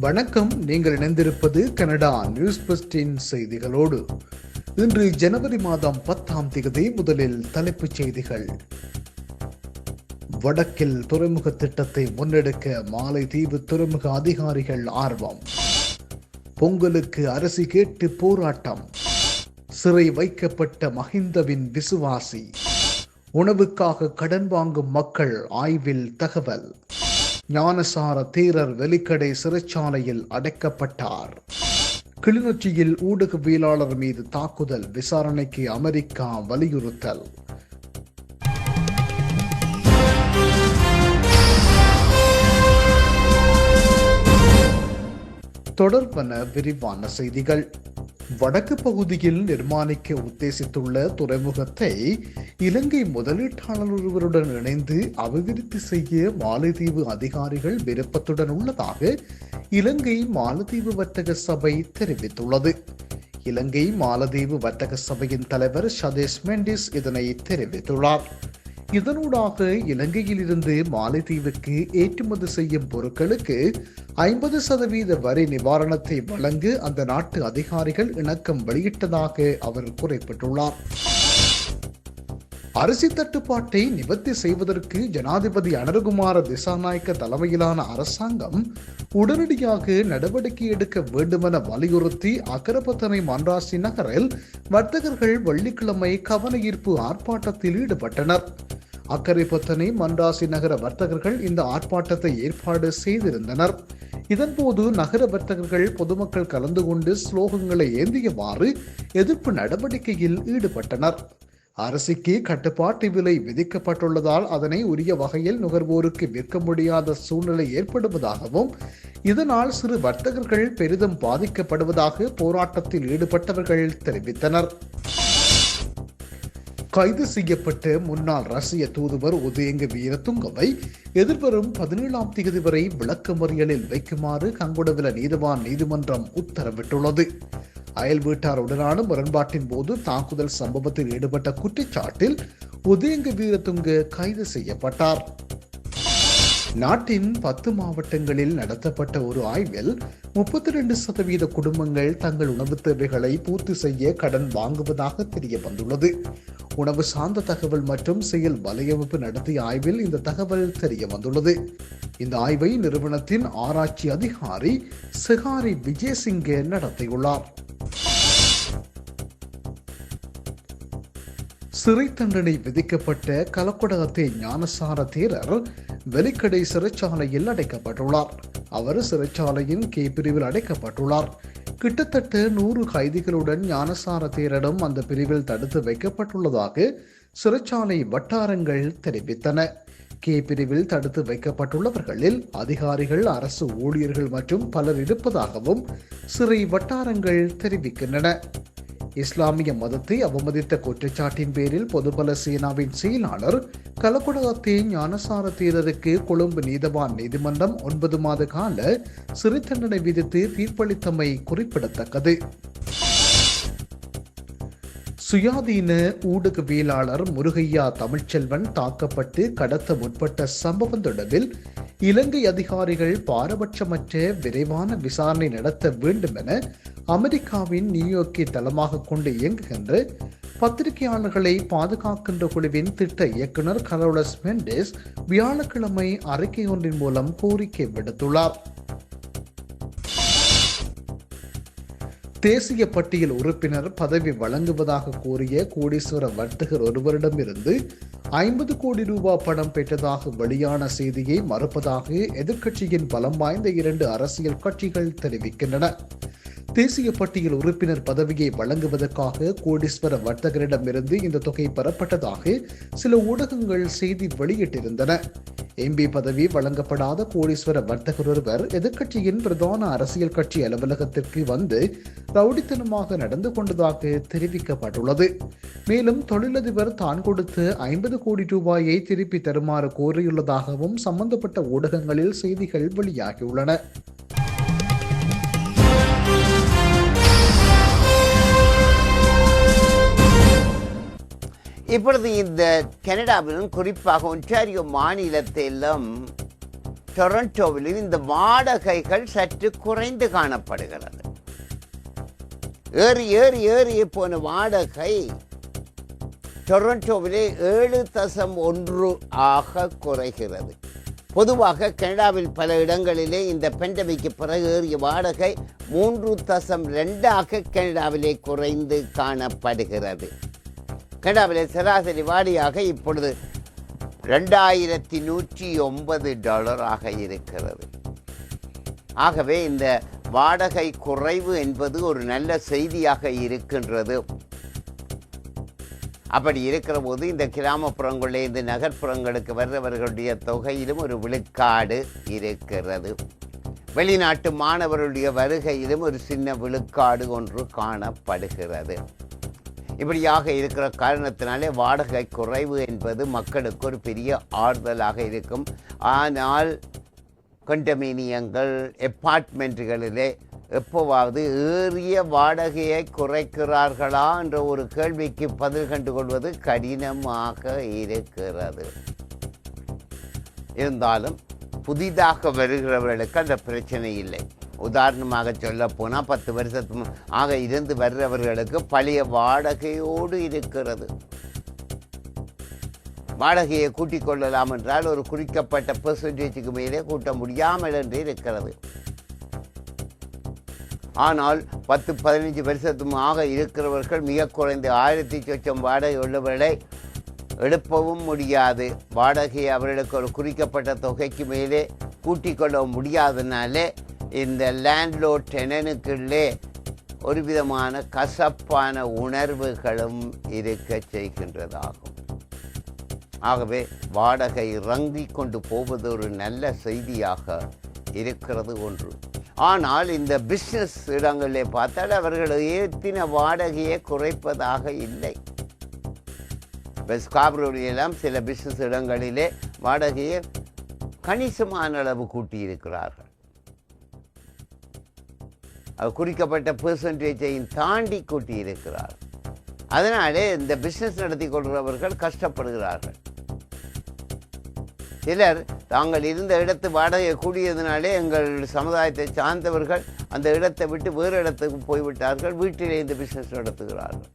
வணக்கம். நீங்கள் இணைந்திருப்பது கனடா நியூஸ் பஸ்டின் செய்திகளோடு. இன்று ஜனவரி மாதம் பத்தாம் தேதி முதலில் தலைப்புச் செய்திகள். வடக்கில் துறைமுக திட்டத்தை முன்னெடுக்க மாலைதீவு துறைமுக அதிகாரிகள் ஆர்வம். பொங்கலுக்கு அரசு கேட்டு போராட்டம். சிறை வைக்கப்பட்ட மஹிந்தவின் விசுவாசி. உணவுக்காக கடன் வாங்கும் மக்கள் ஆய்வில் தகவல். ஞானசார தீரர் வெலிக்கடை சிறைச்சாலையில் அடைக்கப்பட்டார். கிளிநொச்சியில் ஊடகவியலாளர் மீது தாக்குதல் விசாரணைக்கு அமெரிக்கா வலியுறுத்தல். தொடர்பன விரிவான செய்திகள். வடக்கு பகுதியில் நிர்மாணிக்க உத்தேசித்துள்ள துறைமுகத்தை இலங்கை முதலீட்டாளர் ஒருவருடன் இணைந்து அபிவிருத்தி செய்ய மாலத்தீவு அதிகாரிகள் விருப்பத்துடன் உள்ளதாக இலங்கை மாலத்தீவு வர்த்தக சபை தெரிவித்துள்ளது. இலங்கை மாலத்தீவு வர்த்தக சபையின் தலைவர் சதேஷ் மெண்டிஸ் இதனை தெரிவித்துள்ளார். இதனூடாக இலங்கையில் இருந்து மாலைத்தீவுக்கு ஏற்றுமதி செய்யும் பொருட்களுக்கு ஐம்பது சதவீத வரி நிவாரணத்தை வழங்க அந்த நாட்டு அதிகாரிகள் இணக்கம் வெளியிட்டதாக அவர் குறிப்பிட்டுள்ளார். அரிசி தட்டுப்பாட்டை நிவர்த்தி செய்வதற்கு ஜனாதிபதி அனர்குமார திசாநாயக்க தலைமையிலான அரசாங்கம் உடனடியாக நடவடிக்கை எடுக்க வேண்டுமென வலியுறுத்தி அக்கரப்பத்தனை மன்ராசி நகரில் வர்த்தகர்கள் வெள்ளிக்கிழமை கவன ஈர்ப்பு ஆர்ப்பாட்டத்தில் ஈடுபட்டனர். அக்கரைப்பத்தனை மன்ராசி நகர வர்த்தகர்கள் இந்த ஆர்ப்பாட்டத்தை ஏற்பாடு செய்திருந்தனர். இதன்போது நகர வர்த்தகர்கள் பொதுமக்கள் கலந்து கொண்டு ஸ்லோகங்களை ஏந்தியவாறு எதிர்ப்பு நடவடிக்கையில் ஈடுபட்டனர். அரசுக்கு கட்டுப்பாட்டு விலை விதிக்கப்பட்டுள்ளதால் அதனை உரிய வகையில் நுகர்வோருக்கு விற்க முடியாத சூழ்நிலை ஏற்படுவதாகவும் இதனால் சிறு வர்த்தகர்கள் பெரிதும் பாதிக்கப்படுவதாக போராட்டத்தில் ஈடுபட்டவர்கள் தெரிவித்தனர். கைது செய்யப்பட்ட முன்னாள் ரஷ்ய தூதுவர் உதயங்க வீரதுங்கவை எதிர்வரும் பதினேழாம் தேதி வரை விளக்கமறியலில் வைக்குமாறு கங்குடவில நீதிவான் நீதிமன்றம் உத்தரவிட்டுள்ளது. அயல் வீட்டாருடனான முரண்பாட்டின் போது தாக்குதல் சம்பவத்தில் ஈடுபட்ட குற்றச்சாட்டில் உதயங்க வீரதுங்க கைது செய்யப்பட்டார். நாட்டின் பத்து மாவட்டங்களில் நடத்தப்பட்ட ஒரு ஆய்வில் முப்பத்தி ரெண்டு சதவீத குடும்பங்கள் தங்கள் உணவு தேவைகளை பூர்த்தி செய்ய கடன் வாங்குவதாக தெரிய வந்துள்ளது உணவு சார்ந்த தகவல் மற்றும் செயல் வலையமைப்பு நடத்திய ஆய்வில் இந்த தகவல் தெரிய வந்துள்ளது இந்த ஆய்வை நிறுவனத்தின் ஆராய்ச்சி அதிகாரி சிகாரி விஜயசிங்கே நடத்தியுள்ளார். சிறை தண்டனை விதிக்கப்பட்ட கலக்குடகத்தை ஞானசார தேரர் வெலிக்கடை சிறைச்சாலையில் அடைக்கப்பட்டுள்ளார். அவர் சிறைச்சாலையின் கே பிரிவில் அடைக்கப்பட்டுள்ளார். கிட்டத்தட்ட நூறு கைதிகளுடன் ஞானசார தேரரும் அந்த பிரிவில் தடுத்து வைக்கப்பட்டுள்ளதாக சிறைச்சாலை வட்டாரங்கள் தெரிவித்தன. கே பிரிவில் தடுத்து வைக்கப்பட்டுள்ளவர்களில் அதிகாரிகள் அரசு ஊழியர்கள் மற்றும் பலர் இருப்பதாகவும் சிறை வட்டாரங்கள் தெரிவிக்கின்றன. இஸ்லாமிய மதத்தை அவமதித்த குற்றச்சாட்டின் பேரில் பொதுபல சேனாவின் செயலாளர் கலக்குடகத்தே ஞானசார தீரருக்கு கொழும்பு நீதவான் நீதிமன்றம் ஒன்பது மாத கால சிறை தண்டனை விதித்து தீர்ப்பளித்தமை குறிப்பிடத்தக்கது. சுயாதீன ஊடகவியலாளர் முருகையா தமிழ்ச்செல்வன் தாக்கப்பட்டு கடத்த முற்பட்ட சம்பவம் தொடர்பில் இலங்கை அதிகாரிகள் பாரபட்சமற்ற விரைவான விசாரணை நடத்த வேண்டும் என அமெரிக்காவின் நியூயோர்க்கை தளமாக கொண்டு இயங்குகின்ற பத்திரிகையாளர்களை பாதுகாக்கின்ற குழுவின் திட்ட இயக்குனர் கரோலஸ் மெண்டேஸ் வியாழக்கிழமை அறிக்கை ஒன்றின் மூலம் கோரிக்கை விடுத்துள்ளார். தேசிய பட்டியல் உறுப்பினர் பதவி வழங்குவதாக கூறிய கோடீஸ்வர வர்த்தகர் ஒருவரிடமிருந்து ஐம்பது கோடி ரூபாய் பணம் பெற்றதாக வெளியான செய்தியை மறுப்பதாக எதிர்க்கட்சியின் பலம் வாய்ந்த இரண்டு அரசியல் கட்சிகள் தெரிவிக்கின்றன. தேசிய பட்டியல் உறுப்பினர் பதவியை வழங்குவதற்காக கோடீஸ்வர வர்த்தகரிடமிருந்து இந்த தொகை பெறப்பட்டதாக சில ஊடகங்கள் செய்தி வெளியிட்டிருந்தன. எம்பி பதவி வழங்கப்படாத கோடீஸ்வர வர்த்தகர் ஒருவர் எதிர்க்கட்சியின் பிரதான அரசியல் கட்சி அலுவலகத்திற்கு வந்து ரவுடித்தனமாக நடந்து கொண்டதாக தெரிவிக்கப்பட்டுள்ளது. மேலும் தொழிலதிபர் தான் கொடுத்து ஐம்பது கோடி ரூபாயை திருப்பி தருமாறு கோரியுள்ளதாகவும் சம்பந்தப்பட்ட ஊடகங்களில் செய்திகள் வெளியாகியுள்ளன. இப்பொழுது இந்த கனடாவிலும் குறிப்பாக ஒன்டாரியோ மாநிலத்திலும் டொரண்டோவிலும் இந்த வாடகைகள் சற்று குறைந்து காணப்படுகிறது. ஏறி ஏறி ஏறி போன வாடகை டொரண்டோவிலே ஏழு தசம் ஒன்று ஆக குறைகிறது. பொதுவாக கனடாவில் பல இடங்களிலே இந்த பெண்டமிக்கு பிறகு ஏறிய வாடகை மூன்று தசம் ரெண்டாக கனடாவிலே குறைந்து காணப்படுகிறது. கனடாவிலே சராசரி வாடியாக இப்பொழுது ரெண்டாயிரத்தி நூற்றி ஒன்பது டாலராக இருக்கிறது. ஆகவே இந்த வாடகை குறைவு என்பது ஒரு நல்ல செய்தியாக இருக்கின்றது. அப்படி இருக்கிற போது இந்த கிராமப்புறங்களில் இந்த நகர்ப்புறங்களுக்கு வர்றவர்களுடைய தொகையிலும் ஒரு விழுக்காடு இருக்கிறது. வெளிநாட்டு மாணவர்களுடைய வருகையிலும் ஒரு சின்ன விழுக்காடு ஒன்று காணப்படுகிறது. இப்படியாக இருக்கிற காரணத்தினாலே வாடகை குறைவு என்பது மக்களுக்கு ஒரு பெரிய ஆறுதலாக இருக்கும். ஆனால் கொண்டமீனியங்கள் எப்பார்ட்மெண்ட்டுகளிலே எப்போவாவது ஏறிய வாடகையை குறைக்கிறார்களா என்ற ஒரு கேள்விக்கு பதில் கண்டு கொள்வது கடினமாக இருக்கிறது. இருந்தாலும் புதிதாக வருகிறவர்களுக்கு அந்த பிரச்சனை இல்லை. உதாரணமாக சொல்ல போனால் பத்து வருஷத்து ஆக இருந்து வர்றவர்களுக்கு பழைய வாடகையோடு இருக்கிறது. வாடகையை கூட்டிக் கொள்ளலாம் என்றால் ஒரு குறிக்கப்பட்ட பெர்சன்டேஜுக்கு மேலே கூட்ட முடியாமல் என்று இருக்கிறது. ஆனால் பத்து பதினஞ்சு வருஷத்துமாக இருக்கிறவர்கள் மிக குறைந்த ஆயிரத்தி சொச்சம் வாடகை உள்ளவர்களை எழுப்பவும் முடியாது. வாடகை அவர்களுக்கு ஒரு குறிக்கப்பட்ட தொகைக்கு மேலே கூட்டிக் கொள்ள முடியாதனாலே இந்த லேண்ட்லோட் டெனனுக்குள்ளே ஒரு விதமான கசப்பான உணர்வுகளும் இருக்க செய்கின்றதாகும். ஆகவே வாடகை இறங்கி கொண்டு போவது ஒரு நல்ல செய்தியாக இருக்கிறது ஒன்று. ஆனால் இந்த பிஸ்னஸ் இடங்களில் பார்த்தால் அவர்கள் ஏற்றின வாடகையை குறைப்பதாக இல்லை. எல்லாம் சில பிஸ்னஸ் இடங்களிலே வாடகையை கணிசமான அளவு கூட்டியிருக்கிறார்கள். குறிக்கப்பட்ட பெர்சன்டேஜையும் தாண்டி கூட்டியிருக்கிறார். அதனாலே இந்த பிஸ்னஸ் நடத்தி கொள்கிறவர்கள் கஷ்டப்படுகிறார்கள். சிலர் தாங்கள் இருந்த இடத்து வாடகை கூடியதுனாலே எங்கள் சமுதாயத்தை சார்ந்தவர்கள் அந்த இடத்தை விட்டு வேறு இடத்துக்கு போய்விட்டார்கள் வீட்டிலே இந்த பிஸ்னஸ் நடத்துகிறார்கள்.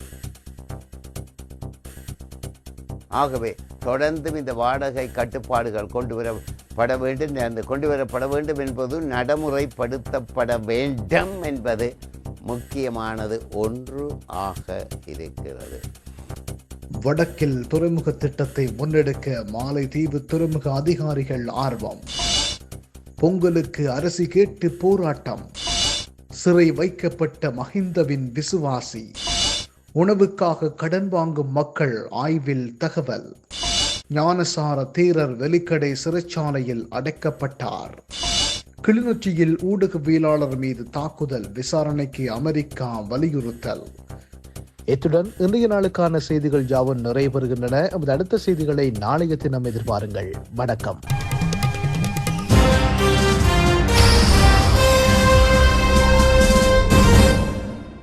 ஆகவே தொடர்ந்தும் இந்த வாடகை கட்டுப்பாடுகள் கொண்டு வர பட வேண்டும் அந்த கொண்டு வரப்பட வேண்டும் என்பது நடைமுறைப்படுத்தப்பட வேண்டும் என்பது முக்கியமானது ஒன்று ஆக இருக்கிறது. வடக்கில் துறைமுக திட்டத்தை முன்னெடுக்க மாலைதீவு துறைமுக அதிகாரிகள் ஆர்வம். பொங்கலுக்கு அரசு கேட்டு போராட்டம். சிறை வைக்கப்பட்ட மஹிந்தவின் விசுவாசி. உணவுக்காக கடன் வாங்கும் மக்கள் ஆய்வில் தகவல். ஞானசார தீரர் வெலிக்கடை சிறைச்சாலையில் அடைக்கப்பட்டார். கிளிநொச்சியில் ஊடகவியலாளர் மீது தாக்குதல் விசாரணைக்கு அமெரிக்கா வலியுறுத்தல். இத்துடன் இன்றைய நாளுக்கான செய்திகள் யாவும் நிறைவு பெறுகின்றன நமது அடுத்த செய்திகளை நாளைய தினம் எதிர்பாருங்கள். வணக்கம்.